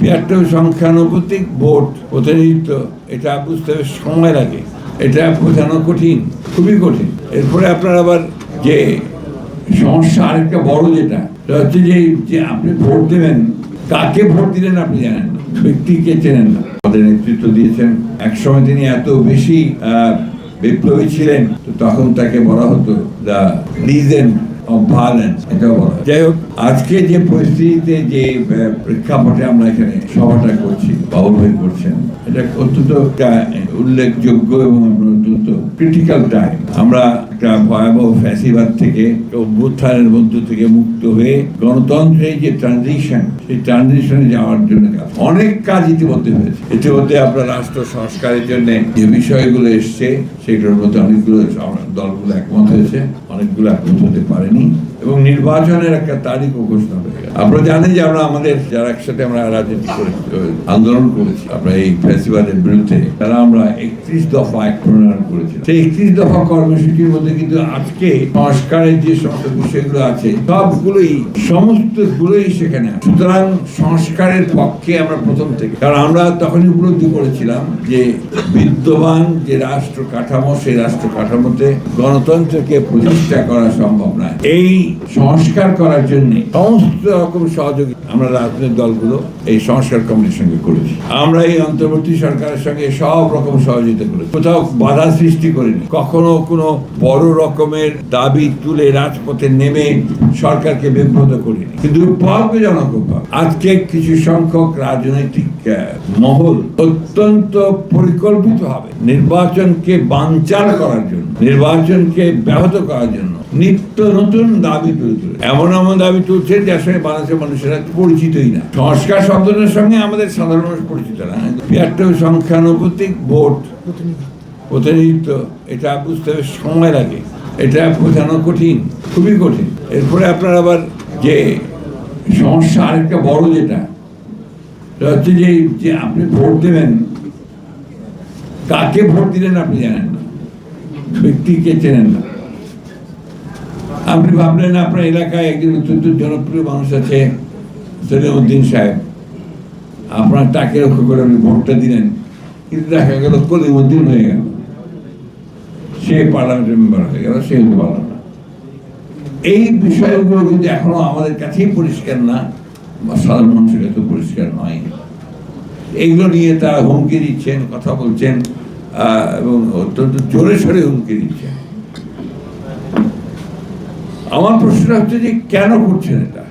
তিয়াত্তর সংখ্যানুপাতিক ভোট প্রতিনিধিত্ব এটা বুঝতে সময় লাগে। এটা বোঝানো কঠিন, খুবই কঠিন। এরপরে আপনার আবার যে সমস্যা আরেকটা বড় যেটা হচ্ছে যে যে আপনি ভোট দেবেন, কাকে ভোট দিলেন আপনি জানেন ব্যক্তিকে চেনেন না। আমাদের নেতৃত্ব দিয়েছেন, একসময় তিনি এত বেশি বিপ্লবী ছিলেন, তো তখন তাকে বলা হতো দ্য লিজেন্ড অফ ভায়োলেন্স এটাও বলা। যাই হোক আজকে যে পরিস্থিতিতে যে প্রেক্ষাপটে আমরা এখানে সভাটা করছি বাবুল ভাই করছেন, এটা অত্যন্ত উল্লেখযোগ্য এবং আমরা অত্যন্ত ক্রিটিক্যাল টাইম আমরা একটা ভয়াবহ ফ্যাসিবাদ থেকে, অভ্যুত্থানের মধ্য থেকে মুক্ত হয়ে গণতন্ত্রের যে ট্রানজিশন সেই ট্রানজিশনে যাওয়ার জন্য অনেক কাজ ইতিমধ্যে হয়েছে। ইতিমধ্যে আপনার রাষ্ট্র সংস্কারের জন্য যে বিষয়গুলো এসছে, সেগুলোর মধ্যে অনেকগুলো দলগুলো একমত হয়েছে, অনেকগুলো একমত হতে পারেনি, এবং নির্বাচনের একটা তারিখও ঘোষণা হয়ে গেছে। আপনারা জানেন যে আমরা আমাদের, যারা একসাথে আমরা রাজনীতি করে আন্দোলন করেছি, আমরা এই ফ্যাসিবাদের বিরুদ্ধে, তারা আমরা একত্রিশ দফা এক প্রণয়ন করেছি সেই একত্রিশ দফা কর্মসূচির মধ্যে কিন্তু আজকে সংস্কারের যে সমস্ত বিষয়গুলো আছে। সবগুলোই, সমস্ত গুলোই সেখানে সুতরাং সংস্কারের পক্ষে আমরা প্রথম থেকে। কারণ আমরা তখনই উপলব্ধি করেছিলাম যে বিদ্যমান যে রাষ্ট্র কাঠামো, সেই রাষ্ট্র কাঠামোতে গণতন্ত্রকে প্রতিষ্ঠা করা সম্ভব নয়। এই সংস্কার করার জন্য সমস্ত রকম সহযোগী আমরা রাজনৈতিক দলগুলো এই সংস্কার কমিটির সঙ্গে করেছি। আমরা এই অন্তর্বর্তী সরকারের সঙ্গে সব রকম সহযোগিতা করেছি। কোথাও বাধা সৃষ্টি করিনি। কখনো কোনো বড় রকমের দাবি তুলে রাজপথে নেমে সরকারকে বিব্রত করিনি। কিন্তু দুর্ভাগ্যজনক আজকে কিছু সংখ্যক রাজনৈতিক মহল অত্যন্ত পরিকল্পিত হবে নির্বাচনকে বানচাল করার জন্য, নির্বাচনকে ব্যাহত করার জন্য নিত্য নতুন দাবি তুলে তুলে এমন এমন দাবি তুলছে যার সঙ্গে বাংলাদেশের মানুষেরা পরিচিতই না। সংস্কার শব্দটার সঙ্গে আমাদের সাধারণ মানুষ পরিচিত না। তিয়াত্তর সংখ্যানুপাতিক ভোট প্রতিনিধিত্ব এটা বুঝতে সময় লাগে। এটা বোঝানো কঠিন, খুবই কঠিন। এরপরে আপনার আবার যে সমস্যা আরেকটা বড় যেটা হচ্ছে যে যে আপনি ভোট দেবেন, কাকে ভোট দিলেন আপনি জানেন না। ব্যক্তিকে চেনেন না। আপনি ভাবলেন আপনার এলাকায় একজন অত্যন্ত জনপ্রিয় মানুষ আছে, সলিমুদ্দিন সাহেব। আপনার তাকে লক্ষ্য করে আপনি ভোটটা দিলেন। কিন্তু দেখা গেল কলিমুদ্দিন হয়ে গেল। সে পার্লামেন্টের মেম্বার হয়ে গেল সে হতে পারল না এই বিষয়গুলো কিন্তু এখনও আমাদের কাছেই পরিষ্কার না, বা সাধারণ মানুষের কাছে পরিষ্কার নয়। এইগুলো নিয়ে তারা হুমকি দিচ্ছেন, কথা বলছেন এবং অত্যন্ত জোরে সরে হুমকি দিচ্ছেন। আমার প্রশ্নটা হচ্ছে যে কেন করছেন এটা?